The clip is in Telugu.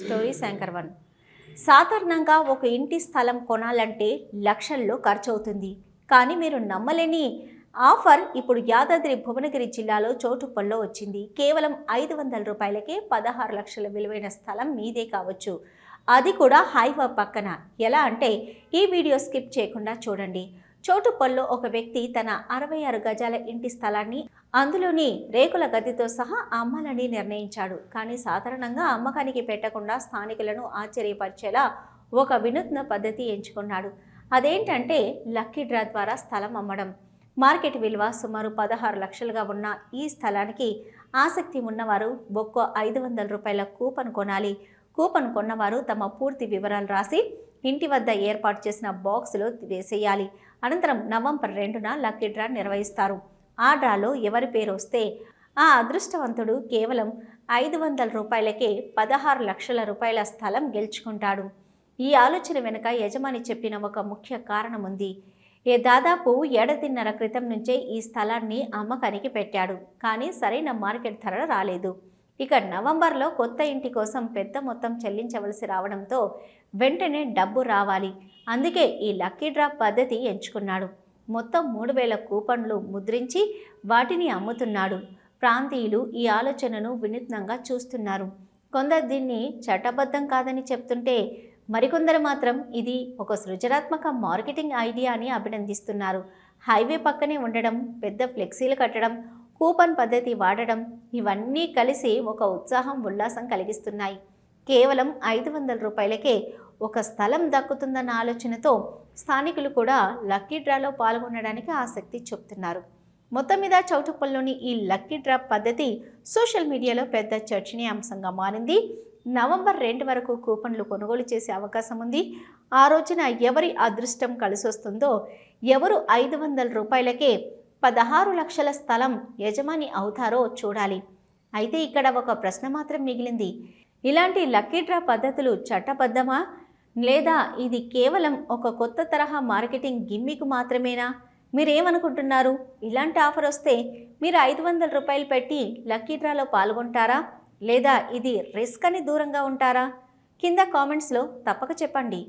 Story Shankar one. సాధారణంగా ఒక ఇంటి స్థలం కొనాలంటే లక్షల్లో ఖర్చు అవుతుంది కానీ మీరు నమ్మలేని ఆఫర్ ఇప్పుడు యాదాద్రి భువనగిరి జిల్లాలో చోటుప్పల్లో వచ్చింది. కేవలం ఐదు వందల రూపాయలకే పదహారు లక్షల విలువైన స్థలం మీదే కావచ్చు. అది కూడా హైవా పక్కన. ఎలా అంటే ఈ వీడియో స్కిప్ చేయకుండా చూడండి. చోటుపల్లో ఒక వ్యక్తి తన అరవై ఆరు గజాల ఇంటి స్థలాన్ని అందులోని రేకుల గదితో సహా అమ్మాలని నిర్ణయించాడు. కానీ సాధారణంగా అమ్మకానికి పెట్టకుండా స్థానికులను ఆశ్చర్యపరిచేలా ఒక వినూత్న పద్ధతి ఎంచుకున్నాడు. అదేంటంటే లక్కీ డ్రా ద్వారా స్థలం అమ్మడం. మార్కెట్ విలువ సుమారు పదహారు లక్షలుగా ఉన్న ఈ స్థలానికి ఆసక్తి ఉన్నవారు ఒక్కో ఐదు వందల రూపాయల కూపన్ కొనాలి. కూపన్ కొన్నవారు తమ పూర్తి వివరాలు రాసి ఇంటి వద్ద ఏర్పాటు చేసిన బాక్సులో వేసేయాలి. అనంతరం నవంబర్ రెండున లక్కీ డ్రా నిర్వహిస్తారు. ఆ డ్రాలో ఎవరి పేరు వస్తే ఆ అదృష్టవంతుడు కేవలం ఐదు వందల రూపాయలకే పదహారు లక్షల రూపాయల స్థలం గెలుచుకుంటాడు. ఈ ఆలోచన వెనుక యజమాని చెప్పిన ఒక ముఖ్య కారణం ఉంది ఏ దాదాపు ఏడాదిన్నర క్రితం నుంచే ఈ స్థలాన్ని అమ్మకానికి పెట్టాడు. కానీ సరైన మార్కెట్ ధర రాలేదు. ఇక నవంబర్లో కొత్త ఇంటి కోసం పెద్ద మొత్తం చెల్లించవలసి రావడంతో వెంటనే డబ్బు రావాలి. అందుకే ఈ లక్కీ డ్రా పద్ధతి ఎంచుకున్నాడు. మొత్తం మూడు వేల కూపన్లు ముద్రించి వాటిని అమ్ముతున్నాడు. ప్రాంతీయులు ఈ ఆలోచనను వినూత్నంగా చూస్తున్నారు. కొందరు దీన్ని చట్టబద్ధం కాదని చెప్తుంటే మరికొందరు మాత్రం ఇది ఒక సృజనాత్మక మార్కెటింగ్ ఐడియా అని అభినందిస్తున్నారు. హైవే పక్కనే ఉండడం పెద్ద ఫ్లెక్సీలు కట్టడం కూపన్ పద్ధతి వాడడం ఇవన్నీ కలిసి ఒక ఉత్సాహం ఉల్లాసం కలిగిస్తున్నాయి. కేవలం ఐదు వందల రూపాయలకే ఒక స్థలం దక్కుతుందన్న ఆలోచనతో స్థానికులు కూడా లక్కీ డ్రాలో పాల్గొనడానికి ఆసక్తి చూపుతున్నారు. మొత్తం మీద చౌటుప్పల్లోని ఈ లక్కీ డ్రా పద్ధతి సోషల్ మీడియాలో పెద్ద చర్చనీయాంశంగా మారింది. నవంబర్ రెండు వరకు కూపన్లు కొనుగోలు చేసే అవకాశం ఉంది. ఆ రోజున ఎవరి అదృష్టం కలిసొస్తుందో ఎవరు ఐదు వందల రూపాయలకే పదహారు లక్షల స్థలం యజమాని అవుతారో చూడాలి. అయితే ఇక్కడ ఒక ప్రశ్న మాత్రం మిగిలింది. ఇలాంటి లక్కీ డ్రా పద్ధతులు చట్టబద్ధమా? లేదా ఇది కేవలం ఒక కొత్త తరహా మార్కెటింగ్ గిమ్మికు మాత్రమేనా? మీరేమనుకుంటున్నారు? ఇలాంటి ఆఫర్ వస్తే మీరు ఐదు వందల రూపాయలు పెట్టి లక్కీ డ్రాలో పాల్గొంటారా? లేదా ఇది రిస్క్ అని దూరంగా ఉంటారా? కింద కామెంట్స్లో తప్పక చెప్పండి.